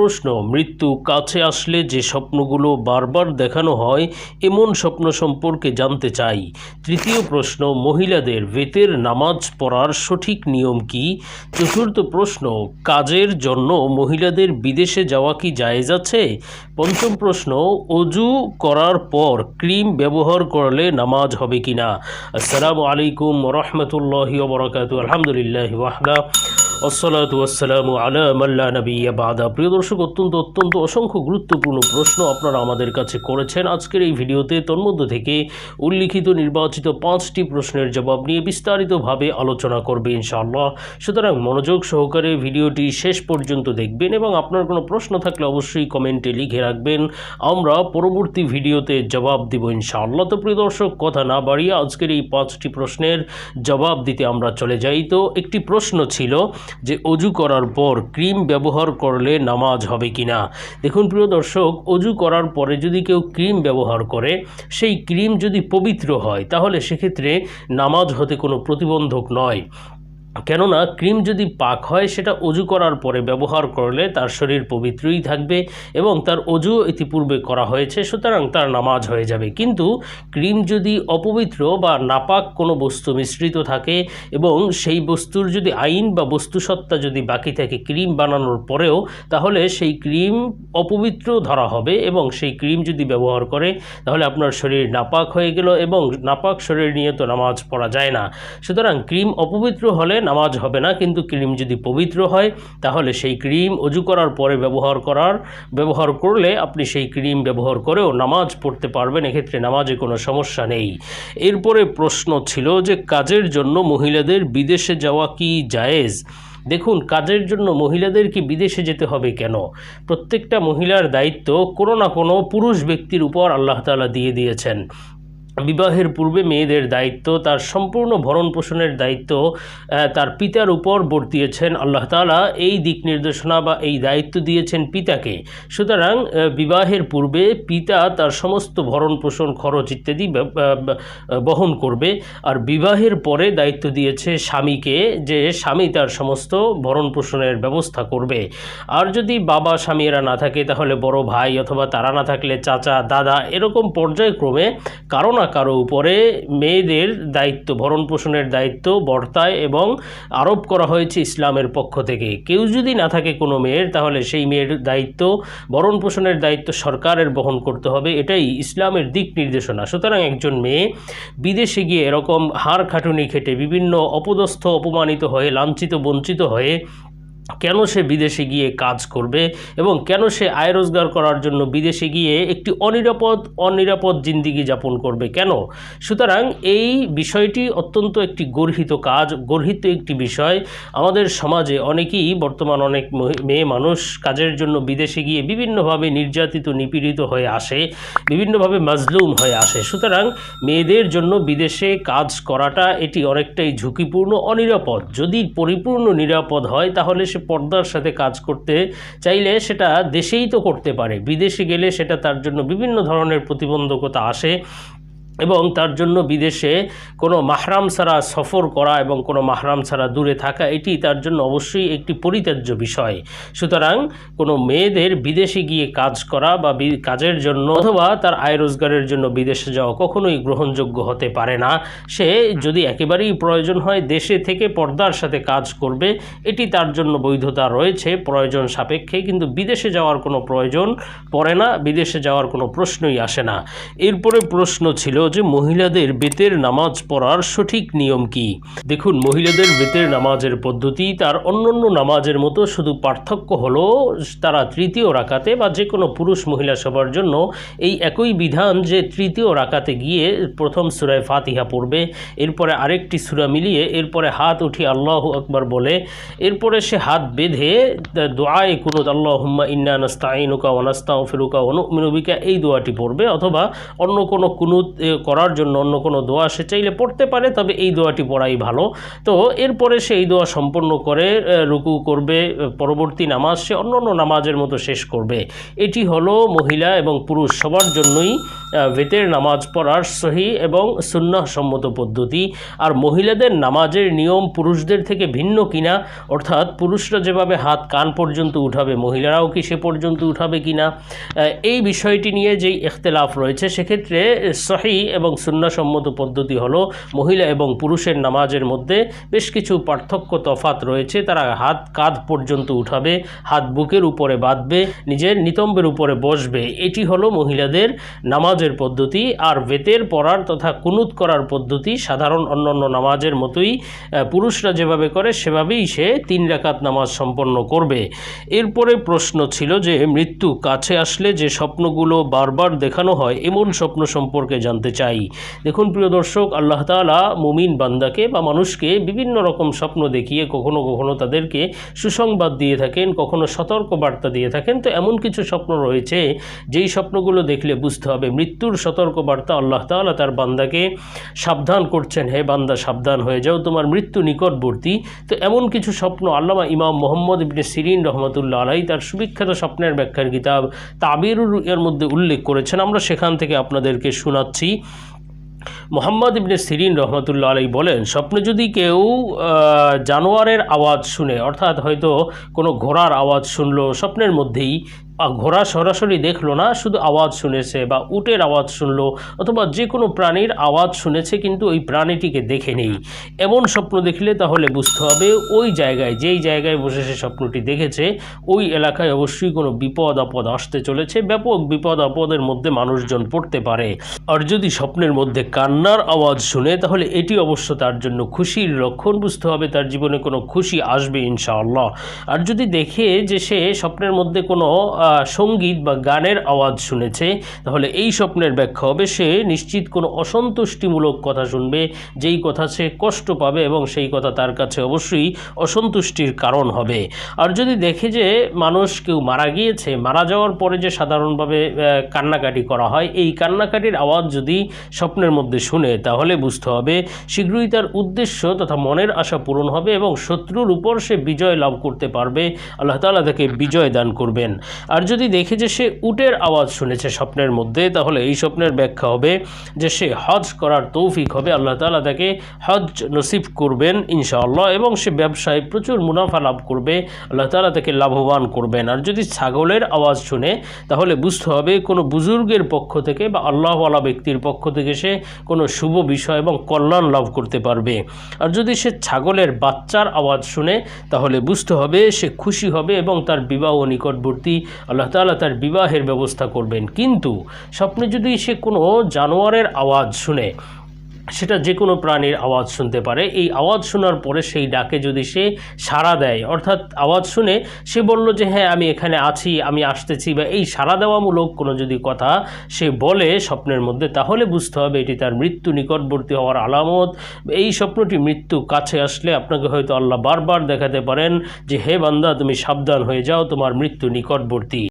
প্রশ্ন, মৃত্যু কাছে আসলে যে স্বপ্নগুলো বারবার দেখানো হয়, এমন স্বপ্ন সম্পর্কে জানতে চাই। তৃতীয় প্রশ্ন, মহিলাদের বেতের নামাজ পড়ার সঠিক নিয়ম কি? চতুর্থ প্রশ্ন, কাজের জন্য মহিলাদের বিদেশে যাওয়া কি জায়েজ আছে? পঞ্চম প্রশ্ন, অজু করার পর ক্রিম ব্যবহার করলে নামাজ হবে কি না আসসালামু আলাইকুম রহমতুল্লাহি বরকাত আলহামদুলিল্লাহ ওয়াহদা। আসসালাতু আসসালামু আলা মাল্লা নবিয়া বাদা। প্রিয় দর্শক, অত্যন্ত অত্যন্ত অসংখ্য গুরুত্বপূর্ণ প্রশ্ন আপনারা আমাদের কাছে করেছেন আজকের এই ভিডিওতে। তন্মধ্য থেকে উল্লিখিত নির্বাচিত পাঁচটি প্রশ্নের জবাব নিয়ে বিস্তারিতভাবে আলোচনা করবে ইনশাআল্লাহ। সুতরাং মনোযোগ সহকারে ভিডিওটি শেষ পর্যন্ত দেখবেন এবং আপনার কোনো প্রশ্ন থাকলে অবশ্যই কমেন্টে লিখে রাখবেন। আমরা পরবর্তী ভিডিওতে জবাব দিব ইনশাআল্লাহ। তো প্রিয় দর্শক, কথা না বাড়িয়ে আজকের এই পাঁচটি প্রশ্নের জবাব দিতে আমরা চলে যাই। তো একটি প্রশ্ন ছিল যে অজু করার পর ক্রিম ব্যবহার করলে নামাজ হবে কি না দেখুন প্রিয় দর্শক, অজু করার পরে যদি কেউ ক্রিম ব্যবহার করে, সেই ক্রিম যদি পবিত্র হয়, তাহলে সেক্ষেত্রে নামাজ হতে কোনো প্রতিবন্ধক নয়। কেননা ক্রিম যদি পাক হয়, সেটা অজু করার পরে ব্যবহার করলে তার শরীর পবিত্রই থাকবে এবং তার অজু ইতিপূর্বে করা হয়েছে, সুতরাং তার নামাজ হয়ে যাবে। কিন্তু ক্রিম যদি অপবিত্র বা নাপাক কোনো বস্তু মিশ্রিত থাকে এবং সেই বস্তুর যদি আইন বা বস্তুসত্তা যদি বাকি থাকে ক্রিম বানানোর পরেও, তাহলে সেই ক্রিম অপবিত্র ধরা হবে এবং সেই ক্রিম যদি ব্যবহার করে, তাহলে আপনার শরীর নাপাক হয়ে গেল এবং নাপাক শরীর নিয়ে তো নামাজ পড়া যায় না। সুতরাং ক্রিম অপবিত্র হলে নামাজ হবে না, কিন্তু ক্রিম যদি পবিত্র হয়, তাহলে সেই ক্রিম অজু করার পরে ব্যবহার করার, ব্যবহার করলে আপনি সেই ক্রিম ব্যবহার করেও নামাজ পড়তে পারবেন, এক্ষেত্রে নামাজে কোনো সমস্যা নেই। এরপরে প্রশ্ন ছিল যে, কাজের জন্য মহিলাদের বিদেশে যাওয়া কি জায়েজ? দেখুন, কাজের জন্য মহিলাদের কি বিদেশে যেতে হবে কেন? প্রত্যেকটা মহিলার দায়িত্ব কোনো না কোনো পুরুষ ব্যক্তির উপর আল্লাহ তাআলা দিয়ে দিয়েছেন। বিবাহের পূর্বে মেয়েদের দায়িত্ব, তার সম্পূর্ণ ভরণ পোষণের দায়িত্ব তার পিতার উপর বর্তিয়েছেন আল্লাহ তাআলা। এই দিক নির্দেশনা বা এই দায়িত্ব দিয়েছেন পিতাকে। সুতরাং বিবাহের পূর্বে পিতা তার সমস্ত ভরণ পোষণ খরচ ইত্যাদি বহন করবে। আর বিবাহের পরে দায়িত্ব দিয়েছে স্বামীকে যে স্বামী তার সমস্ত ভরণ পোষণের ব্যবস্থা করবে। আর যদি বাবা স্বামী এরা না থাকে, তাহলে বড় ভাই অথবা তারা না থাকলে চাচা, দাদা, এরকম পর্যায়ক্রমে কারও না কারও উপরে মেয়েদের দায়িত্ব, ভরণ পোষণের দায়িত্ব, বর্তায় এবং আরোপ করা হয়েছে ইসলামের পক্ষ থেকে। কেউ যদি না থাকে কোনো মেয়ের, তাহলে সেই মেয়ের দায়িত্ব, ভরণ পোষণের দায়িত্ব সরকারের বহন করতে হবে। এটাই ইসলামের দিক নির্দেশনা। সুতরাং একজন মেয়ে বিদেশে গিয়ে এরকম হাড় খাটুনি খেটে বিভিন্ন অপদস্থ, অপমানিত হয়ে, লাঞ্ছিত, বঞ্চিত হয়ে কেন সে বিদেশে গিয়ে কাজ করবে এবং কেন সে আয় রোজগার করার জন্য বিদেশে গিয়ে একটি অনিরাপদ অনিরাপদ জিন্দিগি যাপন করবে? কেন? সুতরাং এই বিষয়টি অত্যন্ত একটি গর্হিত কাজ, গর্হিত একটি বিষয়। আমাদের সমাজে অনেকেই বর্তমান অনেক মেয়ে মানুষ কাজের জন্য বিদেশে গিয়ে বিভিন্নভাবে নির্যাতিত, নিপীড়িত হয়ে আসে, বিভিন্নভাবে মাজলুম হয়ে আসে। সুতরাং মেয়েদের জন্য বিদেশে কাজ করাটা এটি অনেকটাই ঝুঁকিপূর্ণ, অনিরাপদ। যদি পরিপূর্ণ নিরাপদ হয়, তাহলে সে পর্দার সাথে কাজ করতে চাইলে সেটা দেশেই তো করতে পারে। বিদেশে গেলে সেটা তার জন্য বিভিন্ন ধরনের প্রতিবন্ধকতা আসে। এবং তার জন্য বিদেশে কোনো মাহরাম ছাড়া সফর করা এবং কোনো মাহরাম ছাড়া দূরে থাকা, এটি তার জন্য অবশ্যই একটি পরিত্যাজ্য বিষয়। সুতরাং কোনো মেয়েদের বিদেশে গিয়ে কাজ করা বা কাজের জন্য অথবা তার আয় রোজগারের জন্য বিদেশে যাওয়া কখনোই গ্রহণযোগ্য হতে পারে না। সে যদি একেবারেই প্রয়োজন হয় দেশে থেকে পর্দার সাথে কাজ করবে, এটি তার জন্য বৈধতা রয়েছে, প্রয়োজন সাপেক্ষে, কিন্তু বিদেশে যাওয়ার কোনো প্রয়োজন পড়ে না, বিদেশে যাওয়ার কোনো প্রশ্নই আসে না। এরপরে প্রশ্ন ছিল যে মহিলাদের বেতের নামাজ পড়ার সঠিক নিয়ম কি? দেখুন, মহিলাদের বেতের নামাজের পদ্ধতি, তার অন্যান্য নামাজের মতো শুধু পার্থক্য হলো তারা তৃতীয় রাকাতে বা যে কোনো পুরুষ মহিলা সবার জন্য এই একই বিধান যে তৃতীয় রাকাতে গিয়ে প্রথম সুরায় ফাতিহা পড়বে, এরপরে আরেকটি সুরা মিলিয়ে এরপরে হাত উঠিয়ে আল্লাহ আকবার বলে, এরপরে সে হাত বেঁধে দোয়ায় কুনুত আল্লাহ হুম্মা ইন্না নাস্তাইনুকা ওয়ানাস্তাও ফিরুকা অনুমিনুবিকা এই দোয়াটি পড়বে, অথবা অন্য কোনো কুনুত করার জন্য অন্য কোনো দোয়া সে চাইলে পড়তে পারে, তবে এই দোয়াটি পড়াই ভালো। তো এরপরে সে এই দোয়া সম্পন্ন করে রুকু করবে, পরবর্তী নামাজ সে অন্য অন্য নামাজের মতো শেষ করবে। এটি হলো মহিলা এবং পুরুষ সবার জন্যই বেতের নামাজ পড়ার সহি এবং সম্মত পদ্ধতি। আর মহিলাদের নামাজের নিয়ম পুরুষদের থেকে ভিন্ন কিনা, অর্থাৎ পুরুষরা যেভাবে হাত কান পর্যন্ত উঠাবে, মহিলারাও কি সে পর্যন্ত উঠাবে কিনা এই বিষয়টি নিয়ে যেই ইখতলাফ রয়েছে, সেক্ষেত্রে সহি এবং সুন্নাসম্মত পদ্ধতি হলো মহিলা এবং পুরুষের নামাজের মধ্যে বেশ কিছু পার্থক্য তফাত রয়েছে। তারা হাত কাঁধ পর্যন্ত উঠাবে, হাত বুকের উপরে বাঁধবে, নিজের নিতম্বের উপরে বসবে। এটি হলো মহিলাদের নামাজের পদ্ধতি। আর বেতের পড়ার তথা কুনুত করার পদ্ধতি সাধারণ অন্যান্য নামাজের মতোই পুরুষরা যেভাবে করে সেভাবেই সে তিন রাকাত নামাজ সম্পন্ন করবে। এরপরে প্রশ্ন ছিল যে, মৃত্যু কাছে আসলে যে স্বপ্নগুলো বারবার দেখানো হয়, এমন স্বপ্ন সম্পর্কে জানতে চাই। দেখুন, প্রিয় দর্শক, আল্লাহ তাআলা মুমিন বান্দাকে বা মানুষকে বিভিন্ন রকম স্বপ্ন দেখিয়ে কখনো কখনো তাদেরকে সুসংবাদ দিয়ে থাকেন, কখনো সতর্ক বার্তা দিয়ে থাকেন। তো এমন কিছু স্বপ্ন রয়েছে, যেই স্বপ্নগুলো দেখলে বুঝতে হবে, মৃত্যুর সতর্ক বার্তা আল্লাহ তাআলা তার বান্দাকে সাবধান করছেন। হে বান্দা, সাবধান হয়ে যাও, তোমার মৃত্যু নিকটবর্তী। তো এমন কিছু স্বপ্ন আল্লামা ইমাম মোহাম্মদ ইবনে সিরিন রহমতুল্লাহ আলাই তার সুবিখ্যাত স্বপ্নের ব্যাখ্যার কিতাব তাবিরুর মধ্যে উল্লেখ করেছেন আমরা সেখান থেকে আপনাদেরকে শোনাচ্ছি মোহাম্মদ ইবনে সিরিন রহমতুল্লা আলাই বলেন, স্বপ্নে যদি কেউ জানোয়ারের আওয়াজ শুনে, অর্থাৎ হয়তো কোনো ঘোড়ার আওয়াজ শুনলো, স্বপ্নের মধ্যেই ঘোড়া সরাসরি দেখল না, শুধু আওয়াজ শুনেছে বা উটের আওয়াজ শুনলো অথবা যে কোনো প্রাণীর আওয়াজ শুনেছে কিন্তু ওই প্রাণীটিকে দেখে নেই। এমন স্বপ্ন দেখলে তাহলে বুঝতে হবে ওই জায়গায়, যেই জায়গায় বসে সে স্বপ্নটি দেখেছে, ওই এলাকায় অবশ্যই কোনো বিপদ আপদ আসতে চলেছে, ব্যাপক বিপদ আপদের মধ্যে মানুষজন পড়তে পারে। আর যদি স্বপ্নের মধ্যে কান্নার আওয়াজ শুনে, তাহলে এটি অবশ্য তার জন্য খুশির লক্ষণ, বুঝতে হবে তার জীবনে কোনো খুশি আসবে ইনশাআল্লাহ। আর যদি দেখে যে সে স্বপ্নের মধ্যে কোনো সংগীত বা গানের আওয়াজ শুনেছে, তাহলে এই স্বপ্নের ব্যাখ্যা হবে, সে নিশ্চিত কোনো অসন্তুষ্টিমূলক কথা শুনবে, যেই কথা সে কষ্ট পাবে এবং সেই কথা তার কাছে অবশ্যই অসন্তুষ্টির কারণ হবে। আর যদি দেখে যে মানুষ কেউ মারা গিয়েছে, মারা যাওয়ার পরে যে সাধারণভাবে কান্নাকাটি করা হয়, এই কান্নাকাটির আওয়াজ যদি স্বপ্নের মধ্যে শুনে, তাহলে বুঝতে হবে শীঘ্রই তার উদ্দেশ্য তথা মনের আশা পূরণ হবে এবং শত্রুর উপর সে বিজয় লাভ করতে পারবে। আল্লাহ তাআলা তাকে বিজয় দান করবেন। আর যদি দেখে যে সে উটের আওয়াজ শুনেছে স্বপ্নের মধ্যে, তাহলে এই স্বপ্নের ব্যাখ্যা হবে যে সে হজ করার তৌফিক হবে। আল্লাহ তাআলা তাকে হজ নসিব করবেন ইনশাআল্লাহ এবং সে ব্যবসায় প্রচুর মুনাফা লাভ করবে। আল্লাহ তাআলা তাকে লাভবান করবেন। আর যদি ছাগলের আওয়াজ শুনে, তাহলে বুঝতে হবে কোনো বুজুর্গের পক্ষ থেকে বা আল্লাহওয়ালা ব্যক্তির পক্ষ থেকে সে কোনো শুভ বিষয় এবং কল্যাণ লাভ করতে পারবে। আর যদি সে ছাগলের বাচ্চার আওয়াজ শুনে, তাহলে বুঝতে হবে সে খুশি হবে এবং তার বিবাহ নিকটবর্তী আল্লাহ তালা তার বিবাহের ব্যবস্থা করবেন। কিন্তু স্বপ্নে যদি সে কোনো জানোয়ারের আওয়াজ শুনে সেটা যে কোনো প্রাণীর আওয়াজ শুনতে পারে। এই আওয়াজ শোনার পরে সেই ডাকে যদি সে সাড়া দেয়, অর্থাৎ আওয়াজ শুনে সে বলল যে হ্যাঁ আমি এখানে আছি, আমি আসতেছি। বা এই সাড়া দেওয়ামূলক কোনো যদি কথা সে বলে স্বপ্নের মধ্যে, তাহলে বুঝতে হবে এটি তার মৃত্যু নিকটবর্তী হওয়ার আলামত। এই স্বপ্নটি মৃত্যু কাছে আসলে আপনাকে হয়তো আল্লাহ বারবার দেখাতে পারেন যে, হে বান্দা, তুমি সাবধান হয়ে যাও, তোমার মৃত্যু নিকটবর্তী।